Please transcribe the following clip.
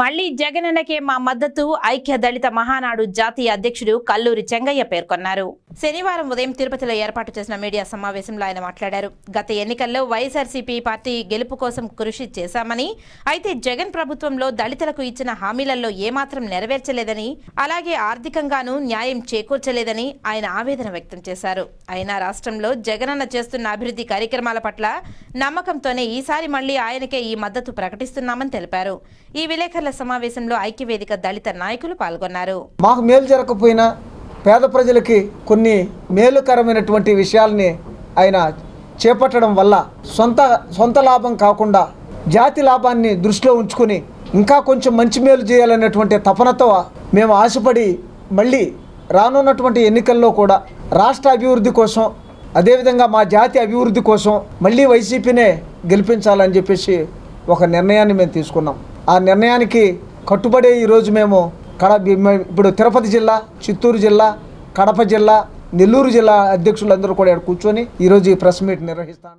మళ్ళీ జగనన్నకే మా మద్దతు ఐక్య దళిత మహానాడు జాతీయ అధ్యక్షుడు కల్లూరి చెంగయ్య పేర్కొన్నారు. శనివారం ఉదయం తిరుపతిలో ఏర్పాటు చేసిన మీడియా సమావేశంలో ఆయన మాట్లాడారు. గత ఎన్నికల్లో వైఎస్ఆర్సీపీ పార్టీ గెలుపు కోసం కృషి చేశామని అయితే జగన్ ప్రభుత్వంలో దళితులకు ఇచ్చిన హామీలలో ఏమాత్రం నెరవేర్చలేదని అలాగే ఆర్థికంగానూ న్యాయం చేకూర్చలేదని ఆయన ఆవేదన వ్యక్తం చేశారు. అయినా రాష్ట్రంలో జగనన్న చేస్తున్న అభివృద్ధి కార్యక్రమాల పట్ల నమ్మకంతోనే ఈసారి మళ్ళీ ఆయనకే ఈ మద్దతు ప్రకటిస్తున్నామని తెలిపారు. ఈ విలేకరుల సమావేశంలో ఐక్యవేదిక దళిత నాయకులు పాల్గొన్నారు. మాకు మేలు జరగకపోయినా పేద ప్రజలకి కొన్ని మేలుకరమైనటువంటి విషయాల్ని ఆయన చేపట్టడం వల్ల సొంత సొంత లాభం కాకుండా జాతి లాభాన్ని దృష్టిలో ఉంచుకుని ఇంకా కొంచెం మంచి మేలు చేయాలనేటువంటి తపనతో మేము ఆశపడి మళ్ళీ రానున్నటువంటి ఎన్నికల్లో కూడా రాష్ట్ర అభివృద్ధి కోసం అదేవిధంగా మా జాతి అభివృద్ధి కోసం మళ్ళీ వైసీపీనే గెలిపించాలని చెప్పేసి ఒక నిర్ణయాన్ని మేము తీసుకున్నాం. ఆ నిర్ణయానికి కట్టుబడే ఈరోజు మేము కడ ఇప్పుడు తిరుపతి జిల్లా చిత్తూరు జిల్లా కడప జిల్లా నెల్లూరు జిల్లా అధ్యక్షులందరూ కూడా ఇక్కడ కూర్చొని ఈరోజు ఈ ప్రెస్ మీట్ నిర్వహిస్తాను.